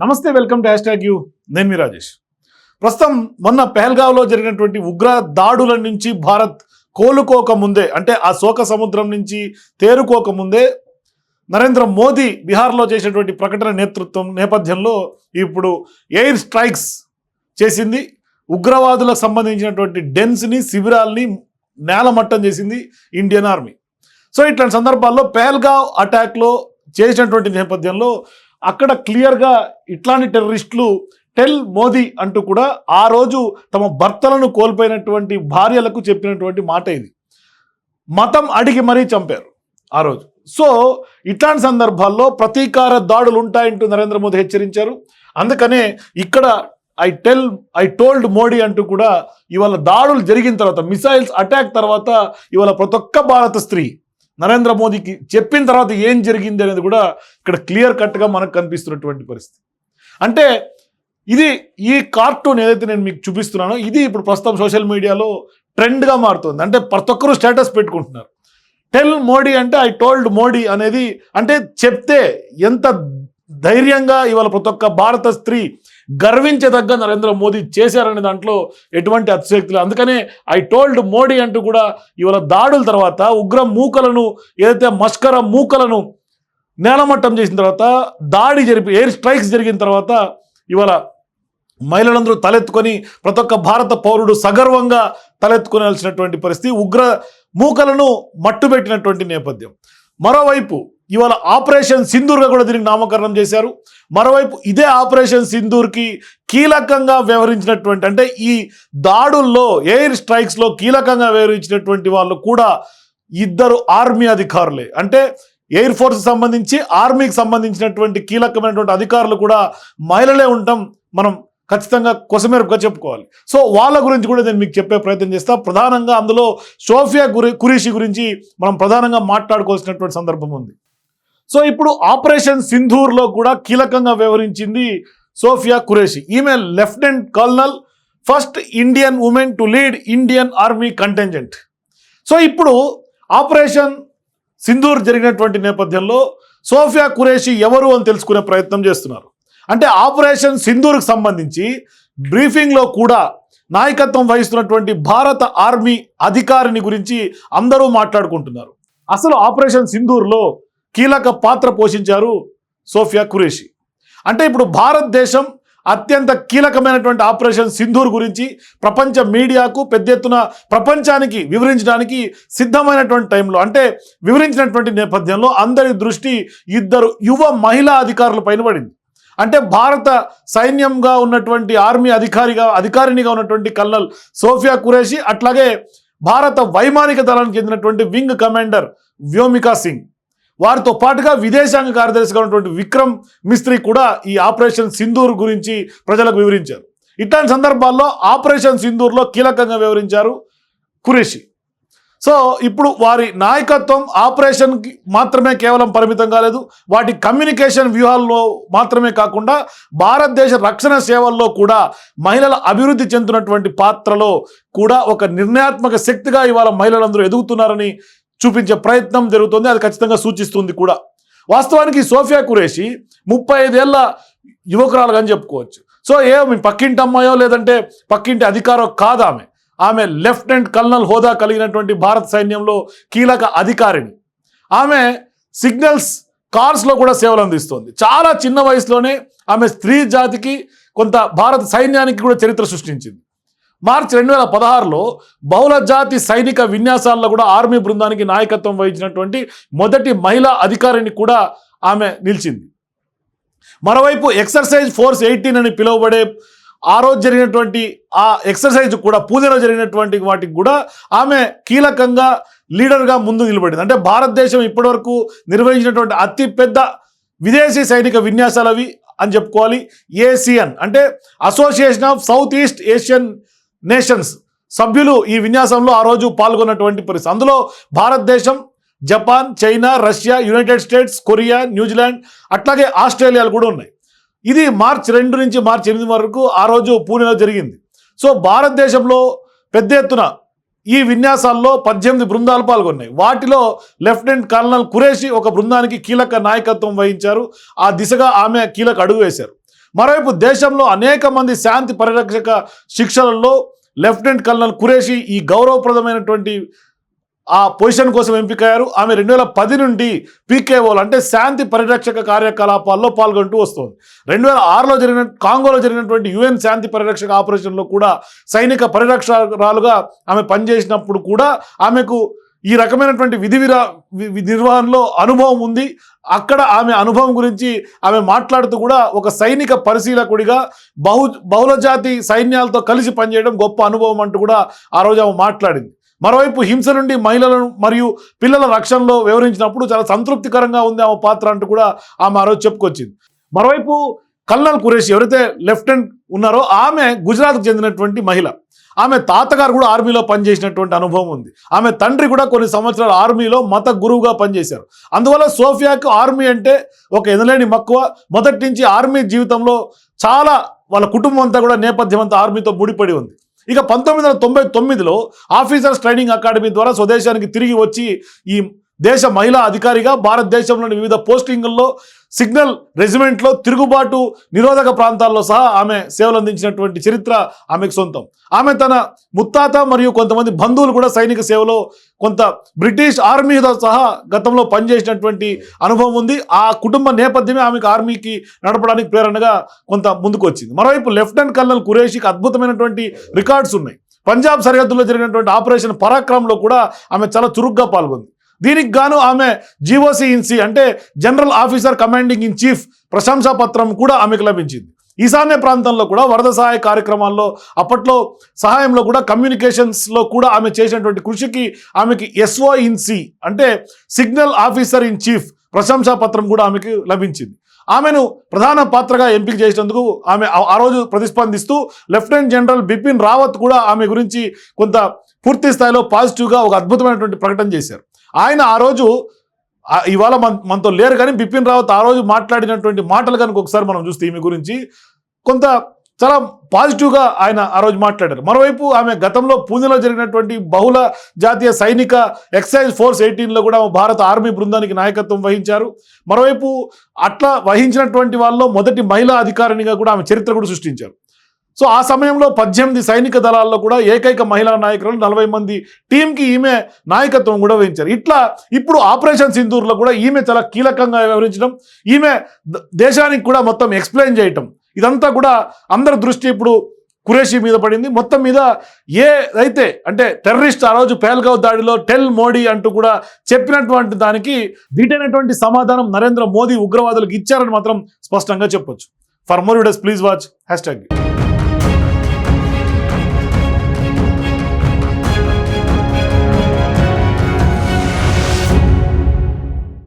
నమస్తే welcome to hashtag you. నేను మీ రాజేష్. ప్రస్తుతం మొన్న పెహల్గావ్లో జరిగినటువంటి ఉగ్ర దాడుల నుంచి భారత్ కోలుకోక ముందే అంటే ఆ శోక సముద్రం నుంచి తేరుకోక ముందే నరేంద్ర మోదీ బీహార్లో చేసినటువంటి ప్రకటన నేతృత్వం నేపథ్యంలో ఇప్పుడు ఎయిర్ స్ట్రైక్స్ చేసింది. ఉగ్రవాదులకు సంబంధించినటువంటి డెన్స్ని శిబిరాల్ని నేలమట్టం చేసింది ఇండియన్ ఆర్మీ. సో ఇట్లాంటి సందర్భాల్లో పెహల్గావ్ అటాక్లో చేసినటువంటి నేపథ్యంలో అక్కడ క్లియర్గా ఇట్లాంటి టెర్రరిస్టులు టెల్ మోదీ అంటూ కూడా ఆ రోజు తమ భర్తలను కోల్పోయినటువంటి భార్యలకు చెప్పినటువంటి మాట ఇది. మతం అడిగి మరీ చంపారు ఆ రోజు. సో ఇట్లాంటి సందర్భాల్లో ప్రతీకార దాడులు ఉంటాయంటూ నరేంద్ర మోదీ హెచ్చరించారు. అందుకనే ఇక్కడ I tell I told Modi అంటూ కూడా ఇవాళ దాడులు జరిగిన తర్వాత మిసైల్స్ అటాక్ తర్వాత ఇవాళ ప్రతి ఒక్క భారత స్త్రీ నరేంద్ర మోదీకి చెప్పిన తర్వాత ఏం జరిగింది అనేది కూడా ఇక్కడ క్లియర్ కట్గా మనకు కనిపిస్తున్నటువంటి పరిస్థితి. అంటే ఇది ఈ కార్టూన్ ఏదైతే నేను మీకు చూపిస్తున్నానో ఇది ఇప్పుడు ప్రస్తుతం సోషల్ మీడియాలో ట్రెండ్గా మారుతుంది. అంటే ప్రతి ఒక్కరూ స్టేటస్ పెట్టుకుంటున్నారు. టెల్ మోడీ అంటే ఐ టోల్డ్ మోడీ అనేది అంటే చెప్తే ఎంత ధైర్యంగా ఇవాళ ప్రతి ఒక్క భారత స్త్రీ గర్వించదగ్గ నరేంద్ర మోదీ చేశారనే దాంట్లో ఎటువంటి అతిశక్తులు లేదు. అందుకనే ఐ టోల్డ్ మోడీ అంటూ కూడా ఇవాళ దాడుల తర్వాత ఉగ్ర మూకలను ఏదైతే మస్కర మూకలను నేలమట్టం చేసిన తర్వాత దాడి జరిపి ఎయిర్ స్ట్రైక్స్ జరిగిన తర్వాత ఇవాళ మహిళలందరూ తలెత్తుకొని ప్రతి ఒక్క భారత పౌరుడు సగర్వంగా తలెత్తుకోవాల్సినటువంటి పరిస్థితి ఉగ్ర మూకలను మట్టుబెట్టినటువంటి నేపథ్యం. మరోవైపు ఇవాళ ఆపరేషన్ సింధూర్గా కూడా దీనికి నామకరణం చేశారు. మరోవైపు ఇదే ఆపరేషన్ సింధూర్కి కీలకంగా వ్యవహరించినటువంటి అంటే ఈ దాడుల్లో ఎయిర్ స్ట్రైక్స్లో కీలకంగా వ్యవహరించినటువంటి వాళ్ళు కూడా ఇద్దరు ఆర్మీ అధికారులే. అంటే ఎయిర్ ఫోర్స్ సంబంధించి ఆర్మీకి సంబంధించినటువంటి కీలకమైనటువంటి అధికారులు కూడా మహిళలే ఉండటం మనం ఖచ్చితంగా కొసమెరుపుగా చెప్పుకోవాలి. సో వాళ్ళ గురించి కూడా నేను మీకు చెప్పే ప్రయత్నం చేస్తా. ప్రధానంగా అందులో సోఫియా గురి కురీషి గురించి మనం ప్రధానంగా మాట్లాడుకోవాల్సినటువంటి సందర్భం ఉంది. సో ఇప్పుడు ఆపరేషన్ సింధూర్లో కూడా కీలకంగా వ్యవహరించింది సోఫియా కురేషి ఈమె lieutenant colonel first Indian women to lead Indian army contingent. So ఇప్పుడు ఆపరేషన్ సింధూర్ జరిగినటువంటి నేపథ్యంలో సోఫియా కురేషి ఎవరు అని తెలుసుకునే ప్రయత్నం చేస్తున్నారు. అంటే ఆపరేషన్ సింధూర్కి సంబంధించి బ్రీఫింగ్లో కూడా నాయకత్వం వహిస్తున్నటువంటి భారత ఆర్మీ అధికారిని గురించి అందరూ మాట్లాడుకుంటున్నారు. అసలు ఆపరేషన్ సింధూర్లో కీలక పాత్ర పోషించారు సోఫియా కురేషి అంటే ఇప్పుడు భారతదేశం అత్యంత కీలకమైనటువంటి ఆపరేషన్ సింధూర్ గురించి ప్రపంచ మీడియాకు పెద్ద ఎత్తున ప్రపంచానికి వివరించడానికి సిద్ధమైనటువంటి టైంలో అంటే వివరించినటువంటి నేపథ్యంలో అందరి దృష్టి ఇద్దరు యువ మహిళా అధికారుల పైన పడింది. అంటే భారత సైన్యంగా ఉన్నటువంటి ఆర్మీ అధికారిగా అధికారినిగా ఉన్నటువంటి కల్నల్ సోఫియా కురేషి అట్లాగే భారత వైమానిక దళానికి చెందినటువంటి వింగ్ కమాండర్ వ్యోమికా సింగ్. వారితో పాటుగా విదేశాంగ కార్యదర్శిగా ఉన్నటువంటి విక్రమ్ మిస్త్రీ కూడా ఈ ఆపరేషన్ సింధూర్ గురించి ప్రజలకు వివరించారు. ఇట్లాంటి సందర్భాల్లో ఆపరేషన్ సింధూర్లో కీలకంగా వివరించారు కురేషి సో ఇప్పుడు వారి నాయకత్వం ఆపరేషన్కి మాత్రమే కేవలం పరిమితం కాలేదు. వాటి కమ్యూనికేషన్ వ్యూహాల్లో మాత్రమే కాకుండా భారతదేశ రక్షణ సేవల్లో కూడా మహిళల అభివృద్ధి చెందుతున్నటువంటి పాత్రలో కూడా ఒక నిర్ణయాత్మక శక్తిగా ఇవాళ మహిళలందరూ ఎదుగుతున్నారని చూపించే ప్రయత్నం జరుగుతుంది అది ఖచ్చితంగా సూచిస్తుంది కూడా. వాస్తవానికి సోఫియా కురేషి ముప్పై ఐదేళ్ళ యువకురాలుగా అని చెప్పుకోవచ్చు. సో ఏ మీ పక్కింటి అమ్మాయో లేదంటే పక్కింటి అధికారో కాదు ఆమె ఆమె లెఫ్టినెంట్ కల్నల్ హోదా కలిగినటువంటి భారత సైన్యంలో కీలక అధికారిని. ఆమె సిగ్నల్స్ కార్స్లో కూడా సేవలు అందిస్తోంది. చాలా చిన్న వయసులోనే ఆమె స్త్రీ జాతికి కొంత భారత సైన్యానికి కూడా చరిత్ర సృష్టించింది. మార్చి రెండు వేల పదహారులో బహుళ జాతి సైనిక విన్యాసాల్లో కూడా ఆర్మీ బృందానికి నాయకత్వం వహించినటువంటి మొదటి మహిళా అధికారిని కూడా ఆమె నిలిచింది. మరోవైపు ఎక్సర్సైజ్ ఫోర్స్ ఎయిటీన్ అని పిలువబడే ఆ రోజు జరిగినటువంటి ఆ ఎక్సర్సైజ్ కూడా పూణేలో జరిగినటువంటి వాటికి కూడా ఆమె కీలకంగా లీడర్గా ముందు నిలబడింది. అంటే భారతదేశం ఇప్పటివరకు నిర్వహించినటువంటి అతిపెద్ద విదేశీ సైనిక విన్యాసాలు అవి అని చెప్పుకోవాలి. ఏసియన్ అంటే association of South East Asian nations సభ్యులు ఈ విన్యాసంలో ఆ రోజు పాల్గొన్నటువంటి పరిస్థితి. అందులో భారతదేశం Japan China Russia United States Korea New Zealand అట్లాగే ఆస్ట్రేలియాలు కూడా ఉన్నాయి. ఇది మార్చి రెండు నుంచి మార్చి ఎనిమిది వరకు ఆ రోజు పూణేలో జరిగింది. సో భారతదేశంలో పెద్ద ఎత్తున ఈ విన్యాసాల్లో పద్దెనిమిది బృందాలు పాల్గొన్నాయి. వాటిలో లెఫ్టినెంట్ కర్నల్ కురేషి ఒక బృందానికి కీలక నాయకత్వం వహించారు. ఆ దిశగా ఆమె కీలక అడుగు వేశారు. మరోవైపు దేశంలో అనేక మంది శాంతి పరిరక్షక శిక్షణల్లో లెఫ్టినెంట్ కల్నల్ కురేషి ఈ గౌరవప్రదమైనటువంటి ఆ పొజిషన్ కోసం ఎంపికయ్యారు. ఆమె రెండు వేల పది నుండి పీకేఓలు అంటే శాంతి పరిరక్షక కార్యకలాపాల్లో పాల్గొంటూ వస్తుంది. రెండు వేల ఆరులో జరిగిన కాంగోలో జరిగినటువంటి యుఎన్ శాంతి పరిరక్షక ఆపరేషన్లో కూడా సైనిక పరిరక్షరాలుగా ఆమె పనిచేసినప్పుడు కూడా ఆమెకు ఈ రకమైనటువంటి విధి విరా వి- నిర్వహణలో అనుభవం ఉంది. అక్కడ ఆమె అనుభవం గురించి ఆమె మాట్లాడుతూ కూడా ఒక సైనిక పరిశీలకుడిగా బహు బహుళజాతి సైన్యాలతో కలిసి పనిచేయడం గొప్ప అనుభవం అంటూ కూడా ఆ రోజు ఆమె మాట్లాడింది. మరోవైపు హింస నుండి మహిళలను మరియు పిల్లల రక్షణలో వివరించినప్పుడు చాలా సంతృప్తికరంగా ఉంది ఆమె పాత్ర అంటూ కూడా ఆమె ఆ రోజు చెప్పుకొచ్చింది. మరోవైపు కల్నల్ కురేష్ ఎవరైతే లెఫ్టినెంట్ ఉన్నారో ఆమె గుజరాత్కు చెందినటువంటి మహిళ. ఆమె తాతగారు కూడా ఆర్మీలో పనిచేసినటువంటి అనుభవం ఉంది. ఆమె తండ్రి కూడా కొన్ని సంవత్సరాలు ఆర్మీలో మత గురువుగా పనిచేశారు. అందువల్ల సోఫియాకు ఆర్మీ అంటే ఒక ఎనలేని మక్కువ. మొదటి నుంచి ఆర్మీ జీవితంలో చాలా వాళ్ళ కుటుంబం అంతా కూడా నేపథ్యం అంతా ఆర్మీతో ముడిపడి ఉంది. ఇక పంతొమ్మిది వందల తొంభై తొమ్మిదిలో ఆఫీసర్స్ ట్రైనింగ్ అకాడమీ ద్వారా స్వదేశానికి తిరిగి వచ్చి ఈ దేశ మహిళా అధికారిగా భారతదేశంలోని వివిధ పోస్టింగుల్లో సిగ్నల్ రెజిమెంట్లో తిరుగుబాటు నిరోధక ప్రాంతాల్లో సహా ఆమె సేవలు అందించినటువంటి చరిత్ర ఆమెకు సొంతం. ఆమె తన ముత్తాత మరియు కొంతమంది బంధువులు కూడా సైనిక సేవలో కొంత బ్రిటిష్ ఆర్మీతో సహా గతంలో పనిచేసినటువంటి అనుభవం ఉంది. ఆ కుటుంబ నేపథ్యమే ఆమెకు ఆర్మీకి నడపడానికి ప్రేరణగా కొంత ముందుకు వచ్చింది మరోవైపు లెఫ్టినెంట్ కల్నల్ కురేషికి అద్భుతమైనటువంటి రికార్డ్స్ ఉన్నాయి. పంజాబ్ సరిహద్దులో జరిగినటువంటి ఆపరేషన్ పరాక్రమంలో కూడా ఆమె చాలా చురుగ్గా పాల్గొంది. దీనికి గాను ఆమె జీఓసీ ఇన్సీ అంటే general officer commanding in chief ప్రశంసా పత్రం కూడా ఆమెకు లభించింది. ఈశాన్య ప్రాంతంలో కూడా వరద సహాయ కార్యక్రమాల్లో అప్పట్లో సహాయంలో కూడా కమ్యూనికేషన్స్లో కూడా ఆమె చేసినటువంటి కృషికి ఆమెకి ఎస్ఓ ఇన్ సి అంటే సిగ్నల్ ఆఫీసర్ ఇన్ చీఫ్ ప్రశంసా పత్రం కూడా ఆమెకి లభించింది. ఆమెను ప్రధాన పాత్రగా ఎంపిక చేసినందుకు ఆమె ఆ రోజు ప్రతిస్పందిస్తూ లెఫ్టినెంట్ జనరల్ బిపిన్ రావత్ కూడా ఆమె గురించి కొంత పూర్తి స్థాయిలో పాజిటివ్గా ఒక అద్భుతమైనటువంటి ప్రకటన చేశారు. ఆయన ఆ రోజు ఇవాళ మన మనతో లేరు కానీ బిపిన్ రావత్ ఆ రోజు మాట్లాడినటువంటి మాటలు కనుక ఒకసారి మనం చూస్తే ఈమె గురించి కొంత చాలా పాజిటివ్గా ఆయన ఆ రోజు మాట్లాడారు. మరోవైపు ఆమె గతంలో పూణెలో జరిగినటువంటి బహుళ జాతీయ సైనిక ఎక్సైజ్ ఫోర్స్ ఎయిటీన్లో కూడా భారత ఆర్మీ బృందానికి నాయకత్వం వహించారు. మరోవైపు అట్లా వహించినటువంటి వాళ్ళలో మొదటి మహిళా అధికారినిగా కూడా ఆమె చరిత్ర కూడా సృష్టించారు. సో ఆ సమయంలో పద్దెనిమిది సైనిక దళాల్లో కూడా ఏకైక మహిళా నాయకులు నలభై మంది టీంకి ఈమె నాయకత్వం కూడా వహించారు. ఇట్లా ఇప్పుడు ఆపరేషన్ సింధూర్లో కూడా ఈమె చాలా కీలకంగా వ్యవహరించడం ఈమె ద- దేశానికి కూడా మొత్తం ఎక్స్ప్లెయిన్ చేయటం ఇదంతా కూడా అందరి దృష్టి ఇప్పుడు కురేషి మీద పడింది. మొత్తం మీద ఏదైతే అంటే టెర్రరిస్ట్ ఆ రోజు పేల్గావ్ దాడిలో టెల్ మోడీ అంటూ కూడా చెప్పినటువంటి దానికి దీటైనటువంటి సమాధానం నరేంద్ర మోదీ ఉగ్రవాదులకు ఇచ్చారని మాత్రం స్పష్టంగా చెప్పొచ్చు. For more videos please watch hashtag.